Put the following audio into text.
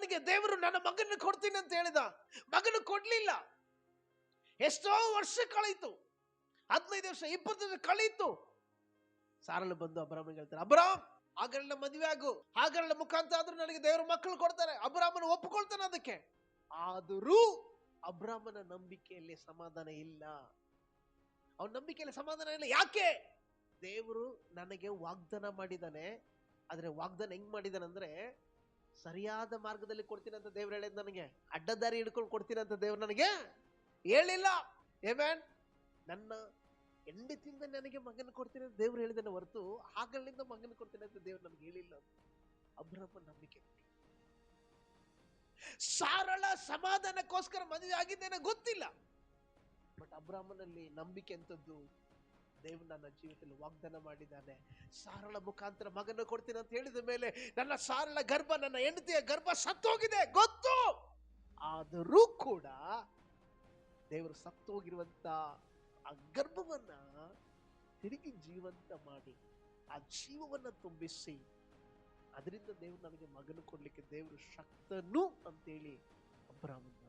ಅಬ್ರಾಹ್ಮನಿಗೆ ದೇವರು ನನ್ನ ಮಗನ ಕೊಡ್ತೀನಿ ಅಂತ ಹೇಳಿದ. ಮಗನು ಕೊಡ್ಲಿಲ್ಲ. ಎಷ್ಟೋ ವರ್ಷ ಕಳೀತು. ಹದಿನೈದು ವರ್ಷ, ಇಪ್ಪತ್ತು ವರ್ಷ ಕಳೀತು. ಸಾರಲು ಬಂದು ಅಬ್ರಾಮ್ ಹೇಳ್ತಾರೆ, ಅಬ್ರಾಮ್ ಆಗರಣ ಮದುವೆ ಆಗು. ಆಗರಣ ಮುಖಾಂತರ ಆದ್ರೂ ನನಗೆ ದೇವರು ಮಕ್ಕಳು ಕೊಡ್ತಾರೆ. ಅಬ್ರಾಹ್ಮನ ಒಪ್ಪಿಕೊಳ್ತಾನೆ ಅದಕ್ಕೆ. ಆದರೂ ಅಬ್ರಾಹ್ಮನ ನಂಬಿಕೆಯಲ್ಲಿ ಸಮಾಧಾನ ಇಲ್ಲ. ಅವನ ನಂಬಿಕೆಯಲ್ಲಿ ಸಮಾಧಾನ ಇಲ್ಲ. ಯಾಕೆ? ದೇವರು ನನಗೆ ವಾಗ್ದಾನ ಮಾಡಿದ್ದಾನೆ. ಆದ್ರೆ ವಾಗ್ದಾನ ಹೆಂಗ್ ಮಾಡಿದಾನೆ ಅಂದ್ರೆ ಸರಿಯಾದ ಮಾರ್ಗದಲ್ಲಿ ಕೊಡ್ತೀನಿ ಅಂತ ದೇವ್ರು ಹೇಳಿದ್ ನನಗೆ, ಅಡ್ಡದಾರಿ ಹಿಡ್ಕೊಂಡು ಕೊಡ್ತೀನಿ ಅಂತ ದೇವ್ರು ನನಗೆ ಹೇಳಿಲ್ಲ. ಏಮ್ಯಾನ್ ನನ್ನ ಹೆಂಡತಿಯಿಂದ ನನಗೆ ಮಗನ ಕೊಡ್ತೀನಿ ಅಂತ ದೇವ್ರು ಹೇಳಿದಾನೆ ಹೊರತು ಆಗಲಿಂದ ಮಗನ ಕೊಡ್ತೀನಿ ಅಂತ ದೇವ್ರು ನನಗೆ ಹೇಳಿಲ್ಲ ಅಬ್ರಹ್ಮ ನಂಬಿಕೆ ಸಾರಳ ಸಮಾಧಾನಕ್ಕೋಸ್ಕರ ಮದುವೆ ಆಗಿದ್ದೇನೆ ಗೊತ್ತಿಲ್ಲ. ಬಟ್ ಅಬ್ರಾಹ್ಮನಲ್ಲಿ ನಂಬಿಕೆ ಅಂತದ್ದು ದೇವ್ರು ನನ್ನ ಜೀವಿತದಲ್ಲಿ ವಾಗ್ದಾನ ಮಾಡಿದ್ದಾನೆ. ಸಾರಳ ಮುಖಾಂತರ ಮಗನ ಕೊಡ್ತೀನಿ ಅಂತ ಹೇಳಿದ ಮೇಲೆ ನನ್ನ ಸಾರಳ ಗರ್ಭ, ನನ್ನ ಹೆಂಡತಿಯ ಗರ್ಭ ಸತ್ತೋಗಿದೆ, ಗೊತ್ತು? ಆದರೂ ಕೂಡ ದೇವರು ಸತ್ತೋಗಿರುವಂತ ಆ ಗರ್ಭವನ್ನ ತಿರುಗಿ ಜೀವಂತ ಮಾಡಿ, ಆ ಜೀವವನ್ನ ತುಂಬಿಸಿ, ಅದರಿಂದ ದೇವರು ನನಗೆ ಮಗನ ಕೊಡ್ಲಿಕ್ಕೆ ದೇವರು ಶಕ್ತನು ಅಂತೇಳಿ ಅಬ್ರಾಹ್ಮನ್